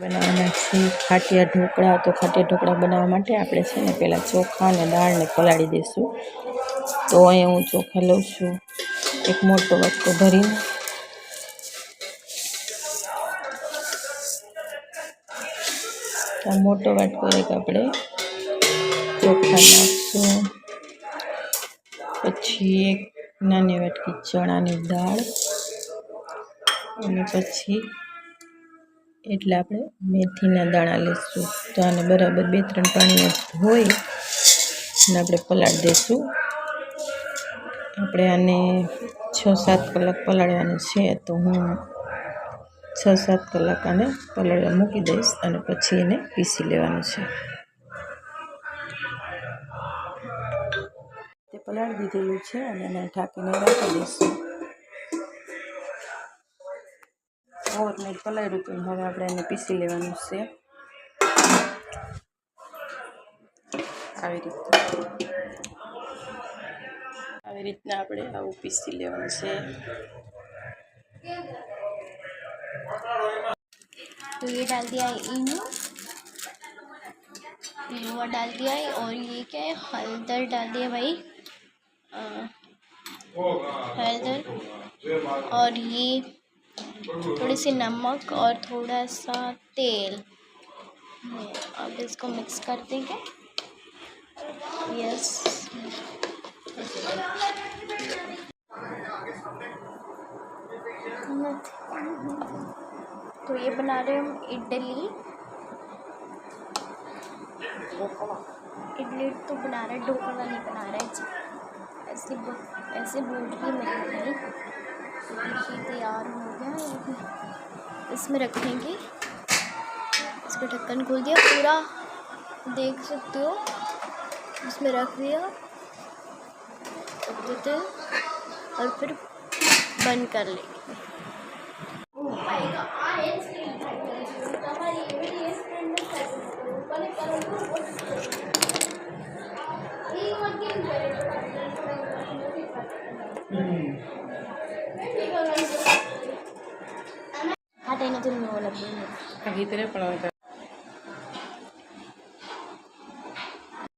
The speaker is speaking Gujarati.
બનાવવાના છે ખાટિયા ઢોકળા તો ખાટિયા ઢોકળા બનાવવા માટે આપણે છે ને પહેલાં ચોખા અને દાળને પલાળી દઈશું તો અહીંયા હું ચોખા લઉં છું એક મોટો વાટકો ભરીને મોટો વાટકો એક આપણે ચોખા નાખશું પછી એક નાની વાટકી ચણાની દાળ અને પછી એટલે આપણે મેથીના દાણા લઈશું તો આને બરાબર બે ત્રણ પાણીમાં ધોઈ અને આપણે પલાળી દઈશું આપણે આને છ સાત કલાક પલાળવાનું છે તો હું છ સાત કલાક આને પલાળવા મૂકી દઈશ અને પછી એને પીસી લેવાનું છે તે પલાળી દીધેલું છે અને એને ઢાંકીને રાખી દઈશું और ने कलर तो हम अपने पीसी लेवनु छे। આવી રીતના આવી રીતના આપણે આઉ પીસી લેવાનું છે. તો એ ડાલ દિયા ઈનો, પેળો ડાલ દિયા અને યે કે હળદર ડાલ દિયા ભાઈ. ઓ હા હળદર અને યે थोड़ी सी नमक और थोड़ा सा तेल अब इसको मिक्स कर देंगे यस तो ये बना रहे हम इडली इडली तो बना रहे ढोकला नहीं बना रहे ऐसे ऐसे बोल भी मैं नहीं तैयार हो गया इसमें रखेंगे इसका ढक्कन खोल दिया पूरा देख सकते हो इसमें रख दिया रख देते और फिर बंद कर लेंगे así tiene para